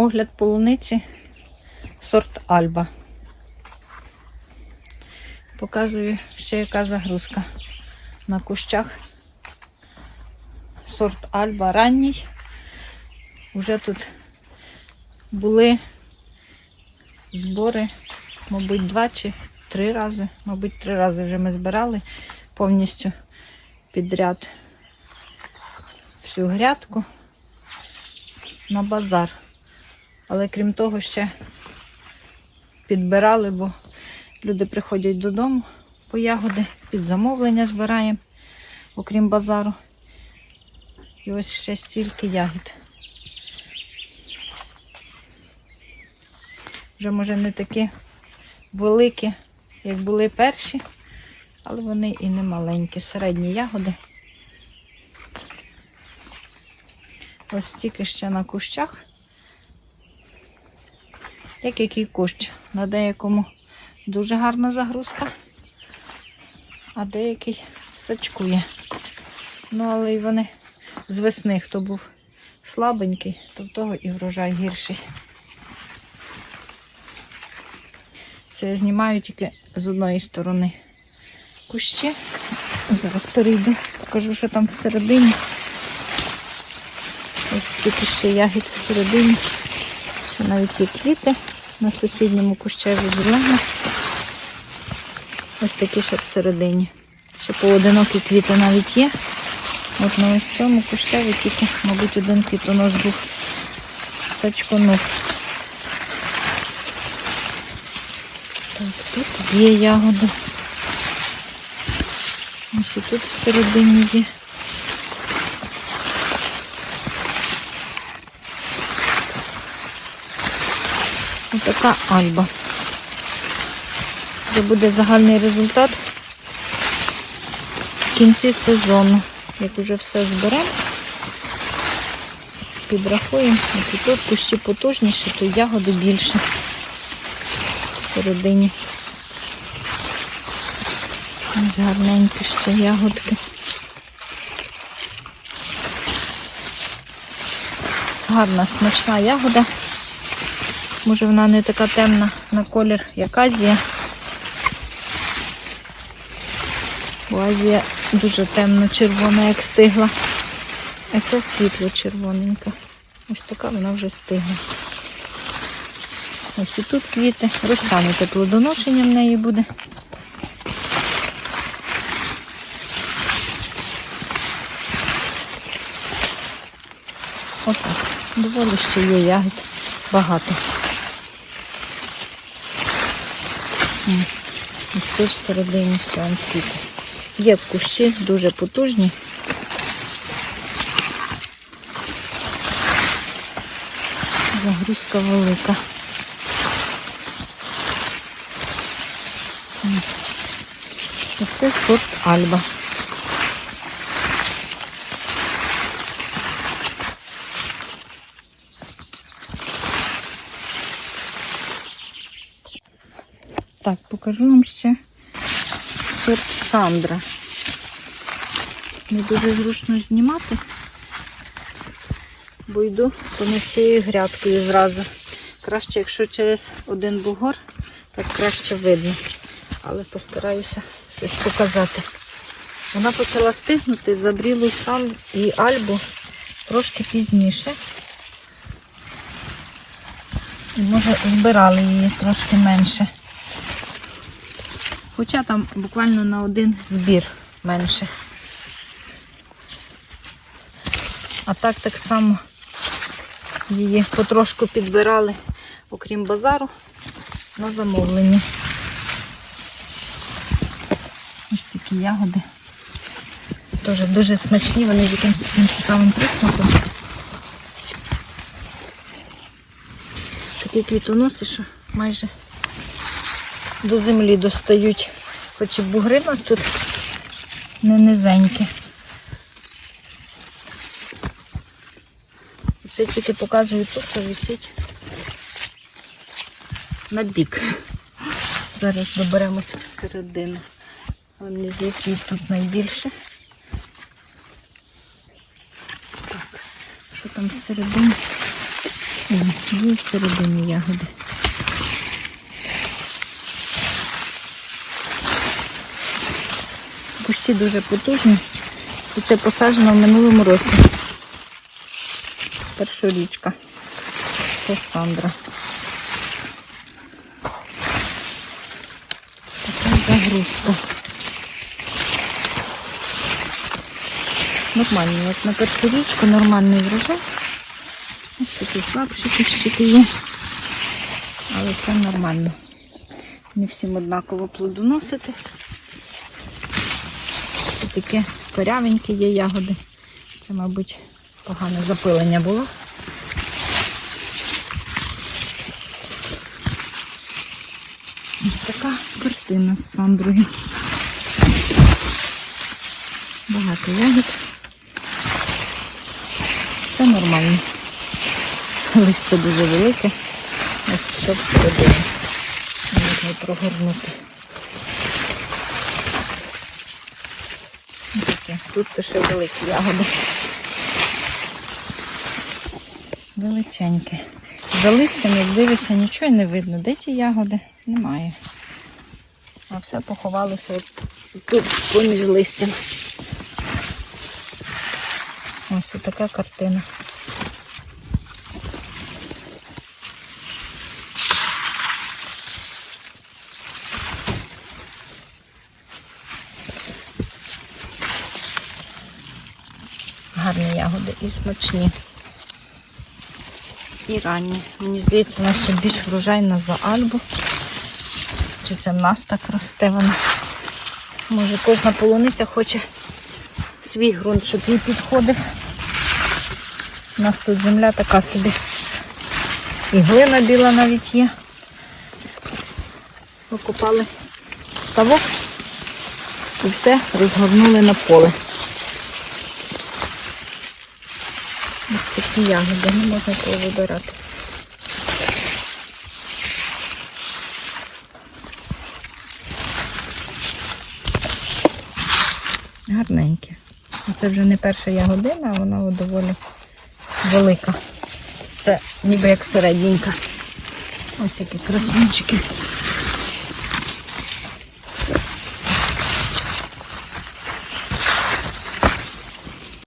Огляд полуниці сорт Альба. Показую ще яка загрузка на кущах. Сорт Альба ранній. Уже тут були збори, мабуть, два чи три рази. Мабуть, три рази вже ми збирали повністю підряд всю грядку на базар. Але крім того, ще підбирали, бо люди приходять додому по ягоди, під замовлення збираємо, окрім базару. І ось ще стільки ягід. Вже, може, не такі великі, як були перші, але вони і не маленькі, середні ягоди. Ось стільки ще на кущах. Як який кущ. На деякому дуже гарна загрузка, а деякий сачкує. Ну, але й вони з весни, хто був слабенький, то в того і врожай гірший. Це я знімаю тільки з одної сторони кущі. Зараз перейду, покажу, що там всередині. Ось тільки ще ягід всередині. Ще навіть є квіти на сусідньому кущеві зелені. Ось такі ще всередині. Ще поодинокі квіти навіть є. От на ось цьому кущеві тільки, мабуть, один квітонос був сачконув. Так, тут є ягоди. Ось і тут всередині є. Отака альба. Це буде загальний результат в кінці сезону. Як уже все зберемо, підрахуємо. От і тут кущі потужніші, то ягоди більше всередині. Гарненькі ще ягодки. Гарна смачна ягода. Може вона не така темна на колір, як Азія. Бо Азія дуже темно-червона, як стигла. А це світло-червоненька. Ось така вона вже стигла. Ось і тут квіти. Розтягнуте плодоношення в неї буде. Отак. Доволі ще є ягід багато. Ось тут всередині скільки. Є кущі дуже потужні. Загрузка велика. Оце сорт Альба. Так, покажу вам ще сорт Сандра. Не дуже зручно знімати, бо йду понад цією грядкою зразу. Краще, якщо через один бугор, так краще видно. Але постараюся щось показати. Вона почала стигнути забрілу сам і альбу трошки пізніше. І може збирали її трошки менше. Хоча там буквально на один збір менше. А так так само її потрошку підбирали, окрім базару, на замовлення. Ось такі ягоди. Теж дуже смачні, вони з якимось таким цікавим присмаком. Такі квітоноси, що майже до землі достають. Хоч і бугри у нас тут не низенькі. Це тільки показую те, що висить на бік. Зараз доберемося всередину. Мені здається, їх тут найбільше. Так, що там всередині? О, Є всередині ягоди. Кущі дуже потужні. І це посаджено в минулому році. Першорічка. Це Сандра. Така загрузка. Нормальний, як на першу річку, нормальний врожай. Ось такі слабші кущики є. Але це нормально. Не всім однаково плодоносити. І таке корявенькі є ягоди. Це, мабуть, погане запилення було. Ось така картина з Сандрою. Багато ягід. Все нормально. Листя дуже велике. Ось що всередині. Можна прогорнути. Таке. Тут ще великі ягоди. Величенькі. За листям, як дивишся, нічого не видно. Де ті ягоди? Немає. А все поховалося от тут поміж листям. Ось така картина. Гарні ягоди і смачні. І ранні. Мені здається, вона ще більш врожайна за Альбу. Чи це в нас так росте вона? Може кожна полуниця хоче свій ґрунт, щоб їй підходив. У нас тут земля така собі. І глина біла навіть є. Покупали ставок і все розгорнули на поле. Ось такі ягоди, не можна того вибирати. Гарненькі. Це вже не перша ягодина, а вона доволі велика. Це ніби як середненька. Ось які красунчики.